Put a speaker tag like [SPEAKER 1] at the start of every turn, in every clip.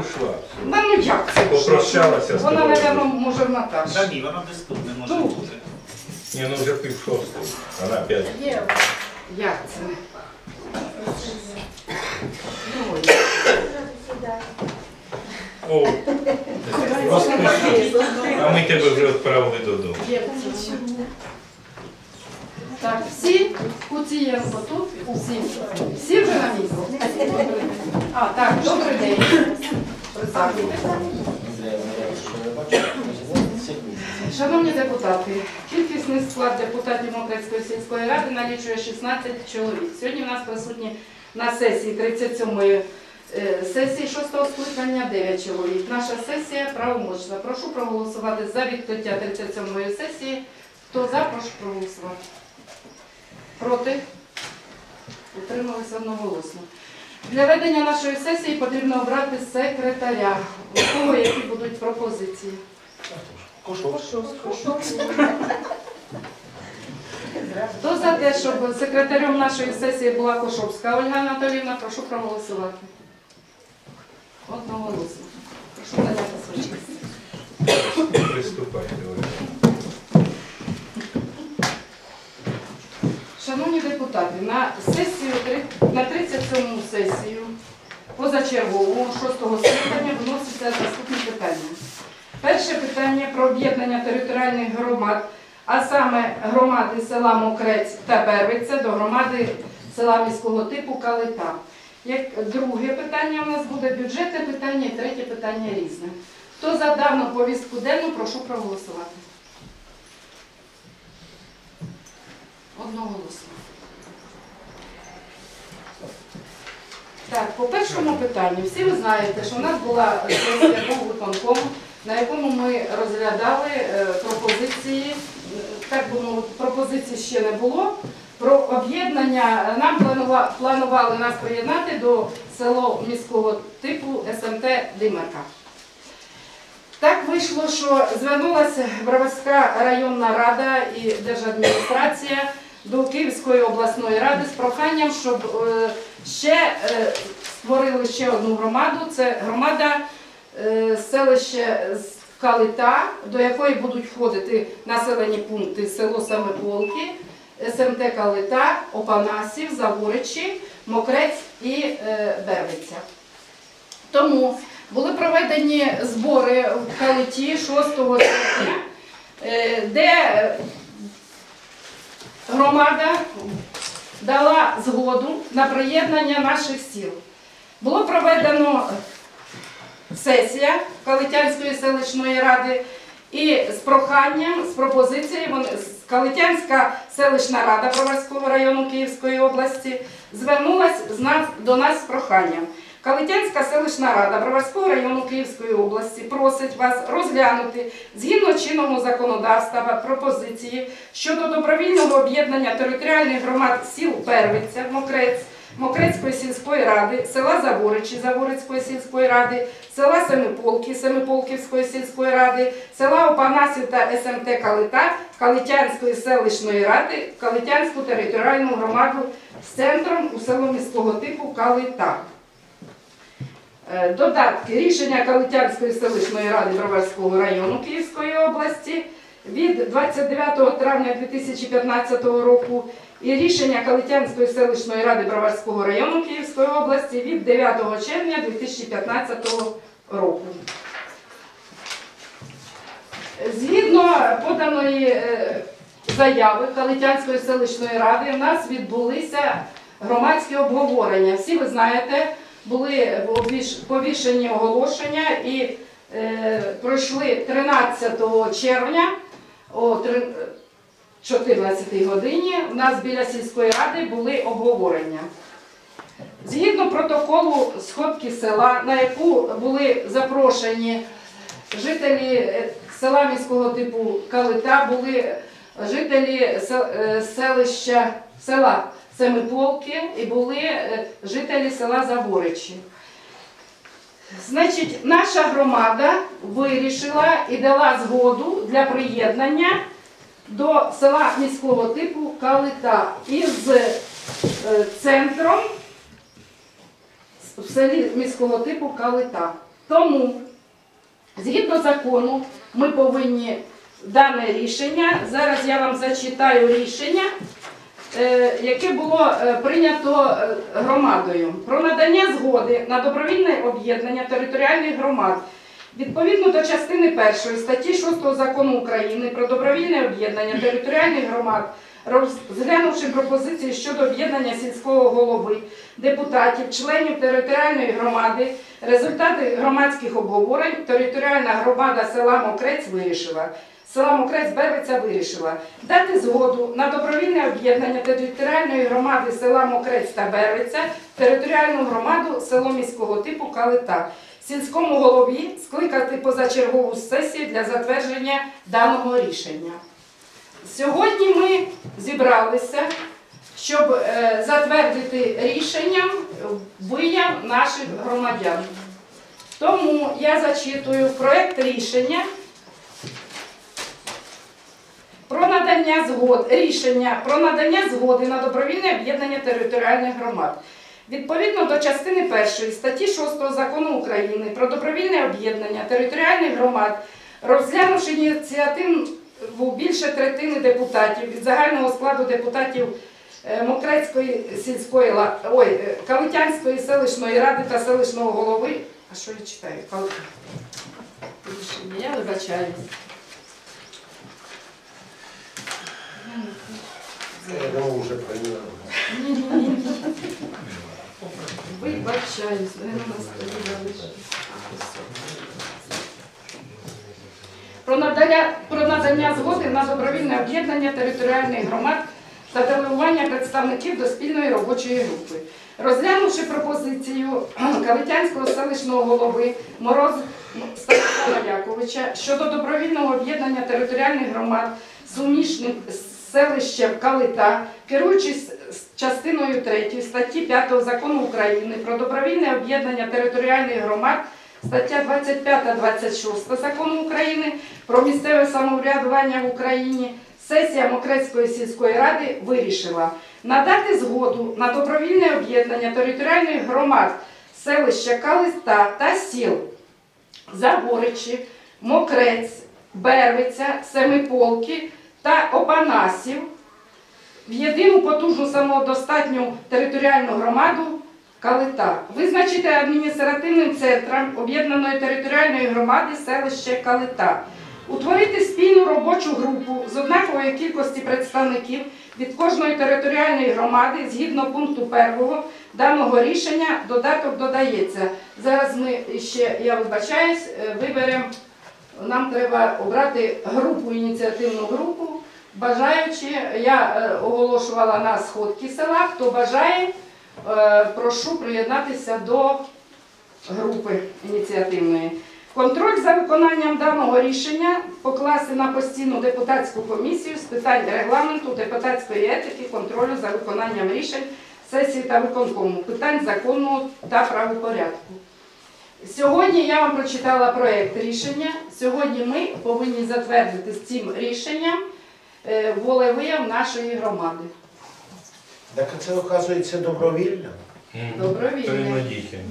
[SPEAKER 1] Ушла.
[SPEAKER 2] Ну як це?
[SPEAKER 1] Попрощалася з
[SPEAKER 2] Вона,
[SPEAKER 1] тобою.
[SPEAKER 2] напевно, може в Наташі.
[SPEAKER 3] Та ні, вона десь тут не може
[SPEAKER 2] Ну.
[SPEAKER 3] бути.
[SPEAKER 1] Ні, ну вже пів шостої. Вона п'ять.
[SPEAKER 2] Як це? Ой.
[SPEAKER 1] О, розпиши. А ми тебе вже відправили додому.
[SPEAKER 2] Так, всі Куцієнко тут, всі, всі вже на місці. А, так, добрий день. Шановні депутати, кількісний склад депутатів Мокрецької сільської ради налічує 16 чоловік. Сьогодні в нас присутні на сесії 37-ї е, сесії 6-го скликання 9 чоловік. Наша сесія правомочна. Прошу проголосувати за відкриття 37-ї сесії. Хто за, прошу проголосувати. Проти? Утрималися одноголосно. Для ведення нашої сесії потрібно обрати секретаря. У кого які будуть пропозиції? Хто за те, щоб секретарем нашої сесії була Кошовська Ольга Анатоліївна, прошу проголосувати. Одноголосно. Прошу зайняти свої місця.
[SPEAKER 1] Приступайте. Оля.
[SPEAKER 2] Шановні депутати, на сесію на 37-му сесію позачергову 6-го скликання виноситься наступні питання. Перше питання про об'єднання територіальних громад, а саме громади села Мокрець та Бервиця до громади села міського типу Калита. Як друге питання у нас буде бюджетне питання і третє питання різне. Хто за дану повістку денну, прошу проголосувати. Одноголосно. Так, по першому питанню, всі ви знаєте, що в нас була сесія був виконком, на якому ми розглядали е, пропозиції, так би мовити, пропозицій ще не було. Про об'єднання нам планува- планували нас приєднати до село міського типу СМТ Димерка. Так вийшло, що звернулася Броварська районна рада і держадміністрація до Київської обласної ради з проханням, щоб е, ще е, створили ще одну громаду. Це громада е, селище Калита, до якої будуть входити населені пункти село Самополки, СМТ Калита, Опанасів, Заворичі, Мокрець і Бервиця. Тому були проведені збори в Калиті 6 серпня, де громада дала згоду на приєднання наших сіл. Було проведено сесія Калитянської селищної ради і з проханням, з пропозицією, Калитянська селищна рада Броварського району Київської області звернулася до нас з проханням. Калитянська селищна рада Броварського району Київської області просить вас розглянути згідно чинного законодавства пропозиції щодо добровільного об'єднання територіальних громад сіл Первиця, Мокрець, Мокрецької сільської ради, села Заворичі Заворицької сільської ради, села Семиполки Семиполківської сільської ради, села Опанасів та СМТ Калита Калитянської селищної ради, Калитянську територіальну громаду з центром у село міського типу Калита. Е, Додатки рішення Калитянської селищної ради Броварського району Київської області від 29 травня 2015 року і рішення Калитянської селищної ради Броварського району Київської області від 9 червня 2015 року. Згідно поданої е, заяви Калитянської селищної ради, у нас відбулися громадські обговорення. Всі ви знаєте, були повішені оголошення і е, пройшли 13 червня о три- 14 годині. У нас біля сільської ради були обговорення. Згідно протоколу сходки села, на яку були запрошені жителі е, села міського типу Калита, були жителі е, селища села Семиполки і були е, жителі села Заворичі. Значить, наша громада вирішила і дала згоду для приєднання до села міського типу Калита із е, центром в селі міського типу Калита. Тому, згідно закону, ми повинні дане рішення. Зараз я вам зачитаю рішення, яке було е, прийнято е, громадою про надання згоди на добровільне об'єднання територіальних громад. Відповідно до частини 1 статті 6 закону України про добровільне об'єднання територіальних громад, розглянувши пропозиції щодо об'єднання сільського голови, депутатів, членів територіальної громади, результати громадських обговорень, територіальна громада села Мокрець вирішила. Села Мокрець Бервиця вирішила дати згоду на добровільне об'єднання територіальної громади села Мокрець та Бервиця, територіальну громаду село міського типу Калита. Сільському голові скликати позачергову сесію для затвердження даного рішення. Сьогодні ми зібралися, щоб е, затвердити рішенням вияв наших громадян. Тому я зачитую проект рішення про надання згод, рішення про надання згоди на добровільне об'єднання територіальних громад. Відповідно до частини 1 статті 6 закону України про добровільне об'єднання територіальних громад, розглянувши ініціативу більше третини депутатів від загального складу депутатів е, Мокрецької сільської ой, е, Калитянської селищної ради та селищного голови. А що я читаю? Я вибачаюсь.
[SPEAKER 3] Я думаю, вже.
[SPEAKER 2] Вибачаюсь, не залишилось. Про надання, про надання згоди на добровільне об'єднання територіальних громад та делегування представників до спільної робочої групи. Розглянувши пропозицію Калитянського селищного голови Мороз Станіслава Яковича щодо добровільного об'єднання територіальних громад суміжним з селищем Калита, керуючись частиною 3 статті 5 закону України про добровільне об'єднання територіальних громад, стаття 25-26 закону України про місцеве самоврядування в Україні, сесія Мокрецької сільської ради вирішила надати згоду на добровільне об'єднання територіальних громад селища Калиста та сіл Загоричі, Мокрець, Бервиця, Семиполки та Опанасів в єдину потужну самодостатню територіальну громаду Калита. Визначити адміністративним центром об'єднаної територіальної громади селище Калита. Утворити спільну робочу групу з однакової кількості представників від кожної територіальної громади згідно пункту першого даного рішення додаток додається. Зараз ми ще, я вибачаюсь, е, виберемо, нам треба обрати групу, ініціативну групу. Бажаючи, я е, оголошувала на сходки села. Хто бажає, е, прошу приєднатися до групи ініціативної. Контроль за виконанням даного рішення покласти на постійну депутатську комісію з питань регламенту, депутатської етики, контролю за виконанням рішень сесії та виконкому, питань закону та правопорядку. Сьогодні я вам прочитала проєкт рішення. Сьогодні ми повинні затвердити з цим рішенням е, волевияв нашої громади.
[SPEAKER 3] Так це, оказується, добровільно.
[SPEAKER 2] Добровільне.
[SPEAKER 1] Принудительно.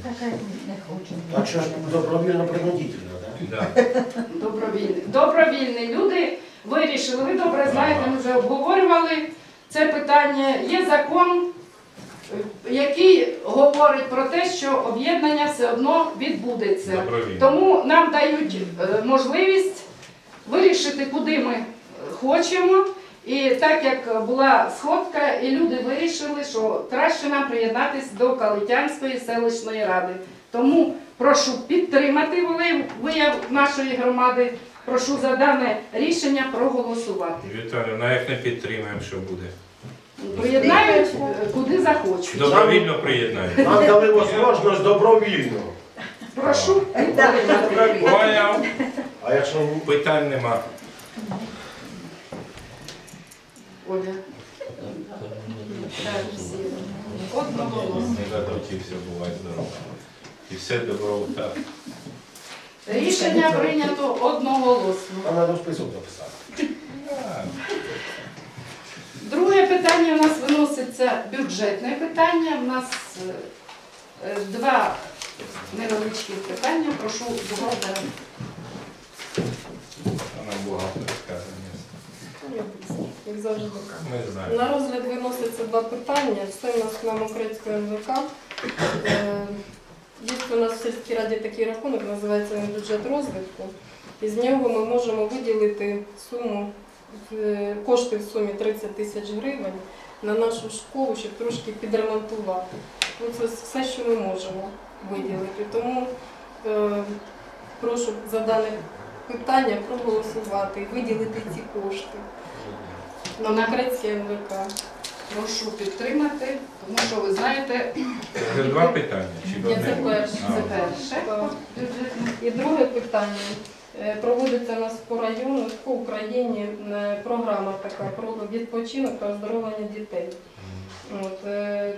[SPEAKER 3] Так що ж добровільно принудительно, так?
[SPEAKER 1] Да.
[SPEAKER 2] Добровільний. Добровільний. Люди вирішили, ви добре знаєте, ми вже обговорювали це питання. Є закон, який говорить про те, що об'єднання все одно відбудеться. Тому нам дають е, можливість вирішити, куди ми хочемо. І так як була сходка, і люди вирішили, що краще нам приєднатися до Калитянської селищної ради. Тому прошу підтримати вияв нашої громади. Прошу за дане рішення проголосувати.
[SPEAKER 1] Віталію, ну як не підтримаємо, що буде?
[SPEAKER 2] Приєднають е, куди захочуть.
[SPEAKER 1] Добровільно приєднаємо.
[SPEAKER 3] Нам дали можливість добровільно.
[SPEAKER 2] Прошу.
[SPEAKER 1] Поняв.
[SPEAKER 3] А якщо
[SPEAKER 1] Питань нема.
[SPEAKER 2] Оля. Одноголосно.
[SPEAKER 1] Не задовчився, бувай здоров. І все добро так.
[SPEAKER 2] Рішення прийнято одноголосно.
[SPEAKER 3] там треба список записати.
[SPEAKER 2] Друге питання у нас виноситься бюджетне питання. У нас е, е, два невеличкі питання. Прошу бухгалтера.
[SPEAKER 1] Вона багато розказує.
[SPEAKER 4] Як завжди. На розгляд виноситься два питання. Все у нас на Мокрецької НВК. Е, Є у нас в сільській раді такий рахунок, називається бюджет розвитку. І з нього ми можемо виділити суму, е, кошти в сумі 30 тисяч гривень на нашу школу, щоб трошки підремонтувати. Ну, Це все, що ми можемо виділити. Тому е, прошу за дане питання проголосувати і виділити ці кошти. На Мокрецькій НВК.
[SPEAKER 2] Прошу підтримати, тому що ви знаєте,
[SPEAKER 1] Це два питання. Чи
[SPEAKER 4] Ні, це
[SPEAKER 1] одне?
[SPEAKER 4] перше.
[SPEAKER 1] А,
[SPEAKER 2] це перше
[SPEAKER 4] І друге питання. Е, Проводиться у нас по району, по Україні е, програма така про відпочинок та оздоровлення дітей. От, е,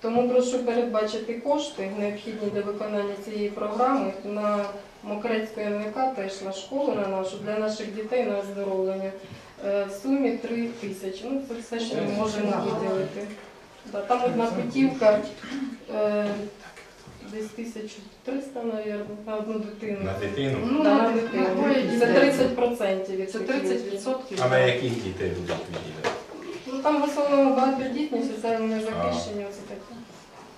[SPEAKER 4] тому прошу передбачити кошти, необхідні для виконання цієї програми на Мокрецьку НВК, теж на школу на нашу, для наших дітей на оздоровлення. В сумі 3 тисячі. Ну, це все, що ми можемо виділити. Там одна путівка десь 1300, мабуть, на одну дитину.
[SPEAKER 1] На дитину.
[SPEAKER 2] Ну,
[SPEAKER 4] Да,
[SPEAKER 2] на
[SPEAKER 4] на
[SPEAKER 2] дитину.
[SPEAKER 4] дитину. Це 30% від
[SPEAKER 2] Це
[SPEAKER 4] цих
[SPEAKER 2] 30%.
[SPEAKER 1] А на яких дітей будуть виділяти?
[SPEAKER 4] Ну там в основному багатодітні, соціально незахищені, оце таке.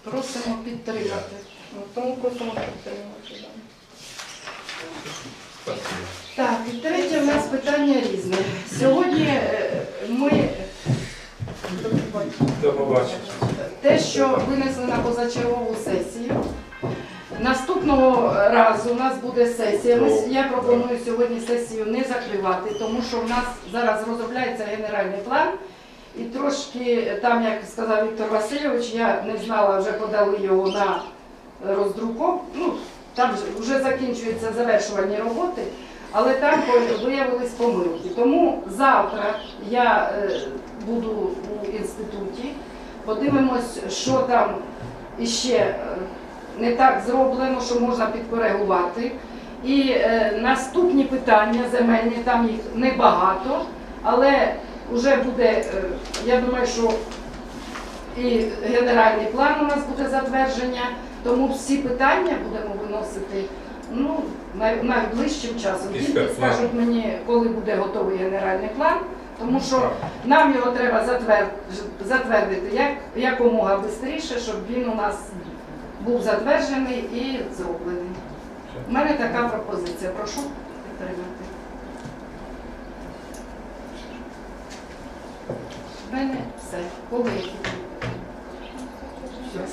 [SPEAKER 2] Просимо підтримати.
[SPEAKER 4] Ну, Тому просимо підтримувати. да.
[SPEAKER 1] Спасибо.
[SPEAKER 2] Так, і третє у нас питання різне. Сьогодні е, ми
[SPEAKER 1] До побачення.
[SPEAKER 2] те, що винесли на позачергову сесію. Наступного разу у нас буде сесія. Ми, я пропоную сьогодні сесію не закривати, тому що в нас зараз розробляється генеральний план. І трошки там, як сказав Віктор Васильович, я не знала, вже подали його на роздруку. Ну, там ж- вже закінчуються завершувальні роботи, але там по- виявились помилки. Тому завтра я е, буду у інституті, подивимось, що там іще е, не так зроблено, що можна підкоригувати. І е, наступні питання земельні, там їх небагато, але вже буде, е, я думаю, що і генеральний план у нас буде затвердження, тому всі питання будемо виносити ну, най- найближчим часом. Тільки скажуть мені, коли буде готовий генеральний план, тому що нам його треба затвер- затвердити як, якомога швидше, щоб він у нас був затверджений і зроблений. У мене така пропозиція. Прошу підтримати. У мене все. Колеги.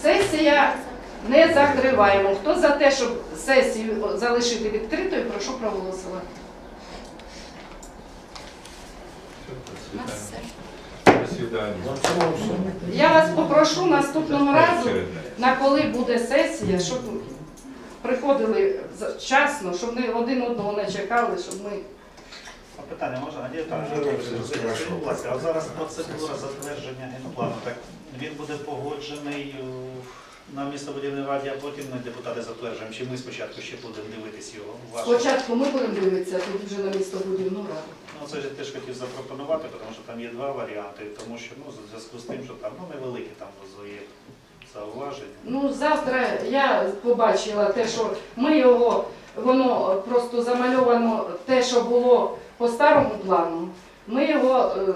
[SPEAKER 2] Сесія не закриваємо. Хто за те, щоб сесію залишити відкритою, прошу проголосувати.
[SPEAKER 1] Свидання.
[SPEAKER 2] Я вас попрошу наступного разу, на коли буде сесія, щоб приходили вчасно, щоб ми один одного не чекали, щоб ми.
[SPEAKER 5] А Питання можна? Надія будь ласка, а зараз процедура затвердження генплану, так він буде погоджений е, на містобудівній раді, а потім ми депутати затверджуємо. Чи ми спочатку ще будемо дивитись його?
[SPEAKER 2] Спочатку ми будемо дивитися, а тоді вже на місто будівну раду.
[SPEAKER 5] Ну це ж я теж хотів запропонувати, тому що там є два варіанти, тому що ну, в зв'язку з тим, що там ну, невеликі там є зауваження.
[SPEAKER 2] Ну, завтра я побачила те, що ми його, воно просто замальовано, те, що було по старому плану. Ми його е,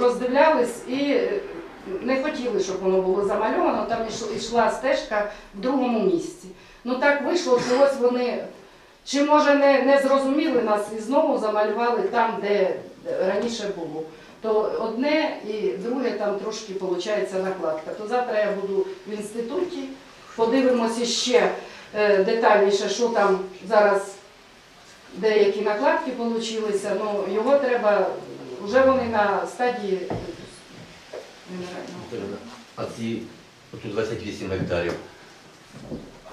[SPEAKER 2] роздивлялись і е, не хотіли, щоб воно було замальовано. Там йшла стежка в другому місці. Ну так вийшло, що ось вони чи може не, не зрозуміли нас і знову замалювали там, де раніше було. То одне і друге там трошки виходить накладка. То завтра я буду в інституті, подивимося ще е, детальніше, що там зараз деякі накладки вийшли. Ну, його треба, вже вони на стадії
[SPEAKER 6] А ці тут 28 гектарів.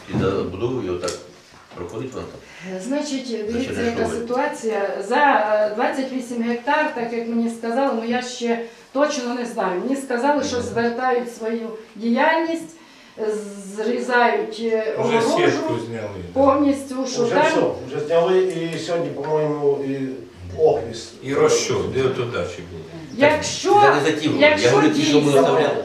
[SPEAKER 6] І забудову його так проходить там?
[SPEAKER 2] Значить, дивіться, яка ситуація. За е, 28 гектар, так як мені сказали, ну я ще точно не знаю. Мені сказали, що звертають свою діяльність, е, зрізають е, огорожу повністю, що
[SPEAKER 3] Вже
[SPEAKER 2] там.
[SPEAKER 3] все, вже зняли і сьогодні, по-моєму, і охвіст.
[SPEAKER 1] І розчот, де от удачі буде.
[SPEAKER 2] Якщо,
[SPEAKER 6] Я не затягую. Я
[SPEAKER 2] якщо
[SPEAKER 6] говорю ті, що ми
[SPEAKER 2] дійсно-
[SPEAKER 6] оставляли.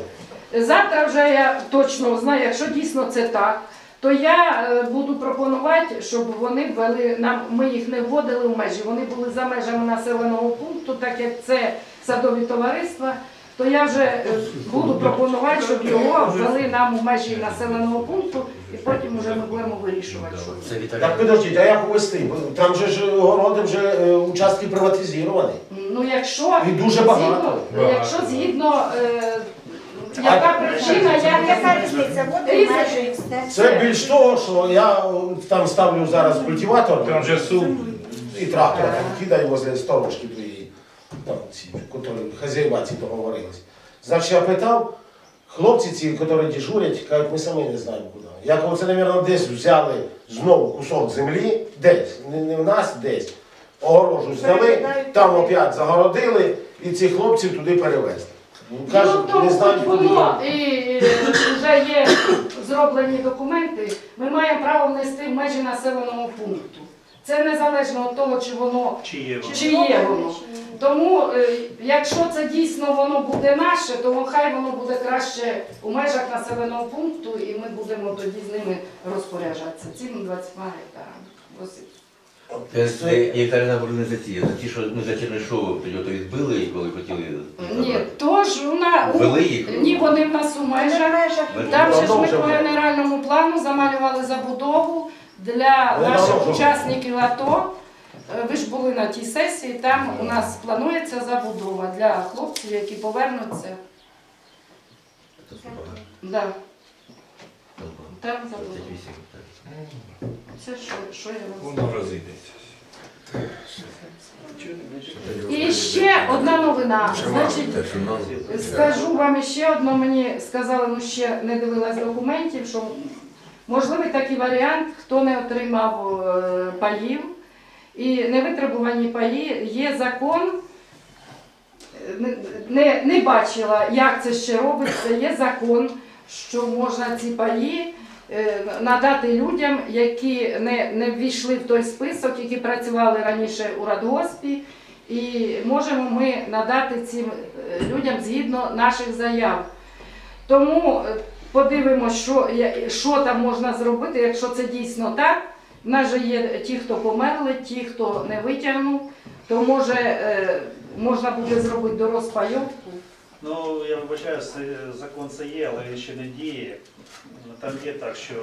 [SPEAKER 2] Завтра вже я точно знаю, якщо дійсно це так, то я е, буду пропонувати, щоб вони ввели нам. Ми їх не вводили в межі. Вони були за межами населеного пункту, так як це садові товариства. То я вже е, буду пропонувати, щоб його ввели нам у межі населеного пункту, і потім вже ми будемо вирішувати, що це.
[SPEAKER 3] Так подождіть, а як увести? Там же ж городи вже е, участки приватизовані.
[SPEAKER 2] Ну, якщо
[SPEAKER 3] І дуже багато.
[SPEAKER 2] згідно, якщо згідно е, яка причина, я не
[SPEAKER 7] Яка різниця? Води майже і все.
[SPEAKER 3] Це більш того, що я е, там ставлю зараз культиватор
[SPEAKER 1] Там же сум.
[SPEAKER 3] і трактор там кидаю возле сторожки твоєї, там ці, які хазяїва ці договорились. Значить, я питав, хлопці ці, які дежурять, кажуть, ми самі не знаємо куди. Як оце, мабуть, десь взяли знову кусок землі, десь, не, в нас, десь. Огорожу зняли, там опять загородили, і цих хлопців туди перевезли. Ну,
[SPEAKER 2] Ну,
[SPEAKER 3] Кажуть,
[SPEAKER 2] тому
[SPEAKER 3] не знають, куди.
[SPEAKER 2] воно і е, вже є зроблені документи, ми маємо право внести в межі населеного пункту. Це незалежно від того, чи воно
[SPEAKER 5] Чи є воно?
[SPEAKER 2] чи є воно. Тому, е, якщо це дійсно воно буде наше, то хай воно буде краще у межах населеного пункту, і ми будемо тоді з ними розпоряджатися цими 20 гектарами. Ось.
[SPEAKER 6] Це, це гектарі не за ті, за ті, що ми за Чернишову тоді відбили, коли хотіли
[SPEAKER 2] Ні,
[SPEAKER 6] забрати.
[SPEAKER 2] тож вона
[SPEAKER 6] Ввели їх?
[SPEAKER 2] ні, вони в нас у межах. Там же ж ми по генеральному плану замалювали забудову для
[SPEAKER 3] Ну,
[SPEAKER 2] наших учасників АТО. Е, Ви ж були на тій сесії, там у нас планується забудова для хлопців, які повернуться. Да,
[SPEAKER 6] Там
[SPEAKER 2] там забудова. Це що, що я вам
[SPEAKER 1] Воно розійдеться.
[SPEAKER 2] І ще одна новина. Значить, Скажу вам ще одно, мені сказали, ну ще не дивилась документів, що можливий такий варіант, хто не отримав е, паїв. І невитребувані паї, є закон, е, не, не, бачила, як це ще робиться, є закон, що можна ці паї е, надати людям, які не, не ввійшли в той список, які працювали раніше у радгоспі, і можемо ми надати цим людям згідно наших заяв. Тому подивимося, що, що там можна зробити, якщо це дійсно так. В нас же є ті, хто померли, ті, хто не витягнув, то може е, можна буде зробити до розпайовку.
[SPEAKER 5] Ну, я вибачаю, закон це є, але він ще не діє. Там є так, що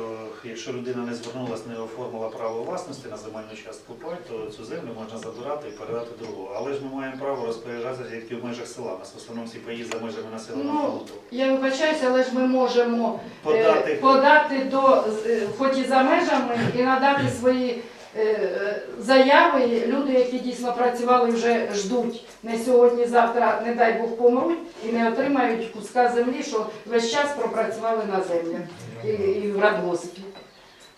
[SPEAKER 5] якщо людина не звернулася, не оформила право власності на земельну частку пай, то цю землю можна забирати і передати другу. Але ж ми маємо право розпоряджатися тільки в межах села. У нас в основному всі паї за межами населеного
[SPEAKER 2] Ну,
[SPEAKER 5] пункту.
[SPEAKER 2] Я вибачаюся, але ж ми можемо е,
[SPEAKER 5] Подати
[SPEAKER 2] подати до е, хоч і за межами і надати свої заяви. Люди, які дійсно працювали, вже ждуть не сьогодні, завтра, не дай Бог, помруть і не отримають куска землі, що весь час пропрацювали на землях і, і в радгоспі.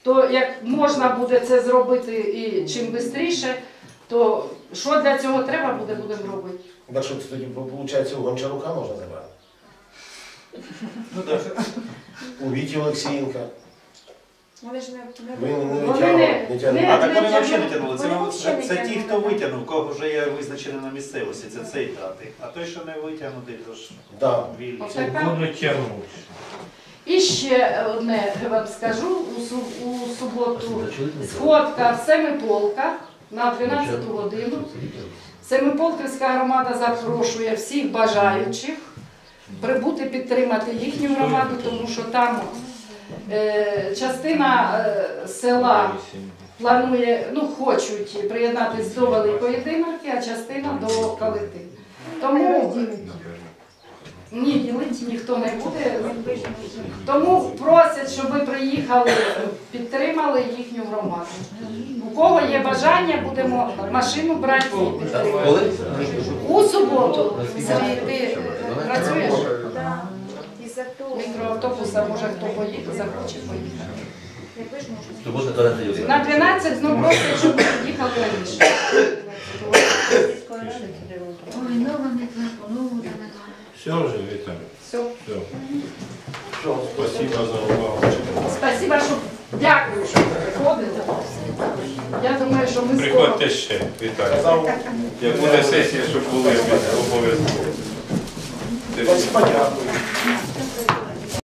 [SPEAKER 2] То як можна буде це зробити і чим швидше, то що для цього треба буде, будемо робити.
[SPEAKER 3] Так що це тоді, виходить, у Гончарука можна забрати?
[SPEAKER 5] Ну.
[SPEAKER 3] У Віті Олексієнка.
[SPEAKER 7] Але ж не
[SPEAKER 3] не
[SPEAKER 2] Вони не-
[SPEAKER 3] не тягнув.
[SPEAKER 5] А так вони взагалі не тягнули. Це,
[SPEAKER 7] Вони взагалі
[SPEAKER 5] це,
[SPEAKER 7] не
[SPEAKER 5] це ті,
[SPEAKER 7] тягнули.
[SPEAKER 5] хто витягнув, кого вже є визначено на місцевості, це цей дати. А той, що не витягнутий, то ж
[SPEAKER 3] Да.
[SPEAKER 5] вільний.
[SPEAKER 2] Отака.
[SPEAKER 1] Будуть тягнути.
[SPEAKER 2] І ще одне вам скажу у, су- у суботу. Сходка в Семиполках на 12 годину. Семиполківська громада запрошує всіх бажаючих прибути підтримати їхню громаду, тому що там частина е, села планує, ну хочуть приєднатися до Великої Димарки, а частина до Калити. Тому ні, ділити ніхто не буде. Тому просять, щоб ви приїхали, підтримали їхню громаду. У кого є бажання, будемо машину брати і підтримати. У суботу. Сергій, ти е, працюєш? Мікроавтобуса, може хто поїде, захоче поїхати.
[SPEAKER 7] якби ж можна.
[SPEAKER 6] Субота 12 годин.
[SPEAKER 2] На 12 ну просять, щоб ви приїхали раніше.
[SPEAKER 8] Ой, нова мітла, нова мітла.
[SPEAKER 1] Все вже, Віталій.
[SPEAKER 2] Все.
[SPEAKER 1] Все. Спасибо за увагу.
[SPEAKER 2] Спасибо, що дякую, що ви приходите. Я думаю, що ми скоро.
[SPEAKER 1] Приходьте ще, Віталій. Як буде сесія, щоб були обов'язково.
[SPEAKER 3] спасибо, дякую.